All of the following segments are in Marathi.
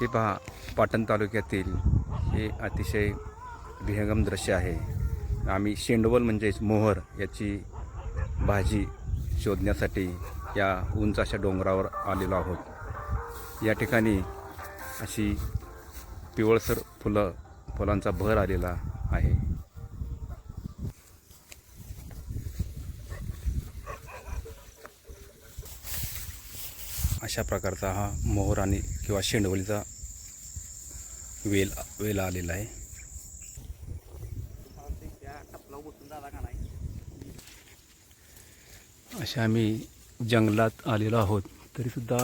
हे पहा पाटण तालुक्यातील हे अतिशय विहंगम दृश्य आहे. आम्ही शेंडवल म्हणजेच मोहर याची भाजी शोधण्यासाठी या उंच अशा डोंगरावर आलेलो आहोत. या ठिकाणी अशी पिवळसर फुलं फुलांचा भर आलेला आहे. अशा प्रकारचा हा मोहर आणि किंवा शेंडवलीचा वेल वेल आलेला आहे. अशा आम्ही जंगलात आलेलो आहोत. तरीसुद्धा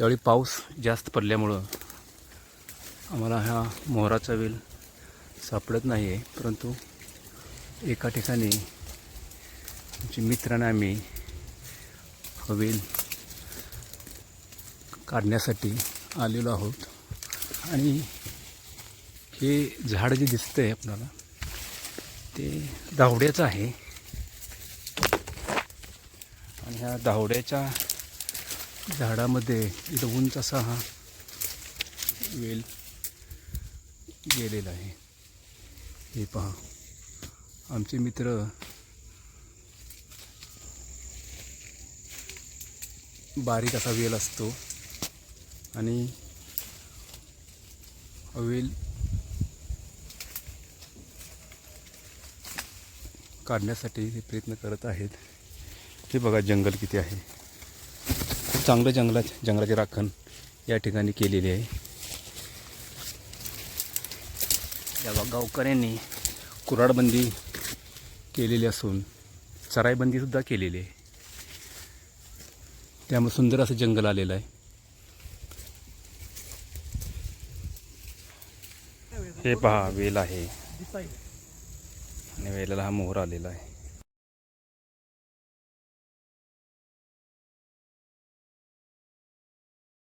यावेळी पाऊस जास्त पडल्यामुळं आम्हाला हा मोहराचा वेल सापडत नाही आहे परंतु एका ठिकाणी आमच्या मित्राने आम्ही हा वेल काढण्यासाठी आलेलो आहोत. आणि हे झाड जे दिसतं आहे आपल्याला ते धावड्याचं आहे. आणि ह्या धावड्याच्या झाडामध्ये इथं उंच असा हा वेल गेलेला आहे. हे पहा. आमचे मित्र बारीक असा वेल असतो. आणि ऑइल काढण्यासाठी ते प्रयत्न करत आहेत. हे बघा जंगल किती आहे. खूप चांगलं जंगला जंगलाची राखण या ठिकाणी केलेली आहे. या बा- गावकऱ्यांनी कुराडबंदी केलेली असून चराईबंदीसुद्धा केलेली आहे. त्यामुळे सुंदर असं जंगल आलेलं आहे. हे पहा वेल आहे. आणि वेलाला हा मोहर आलेला आहे.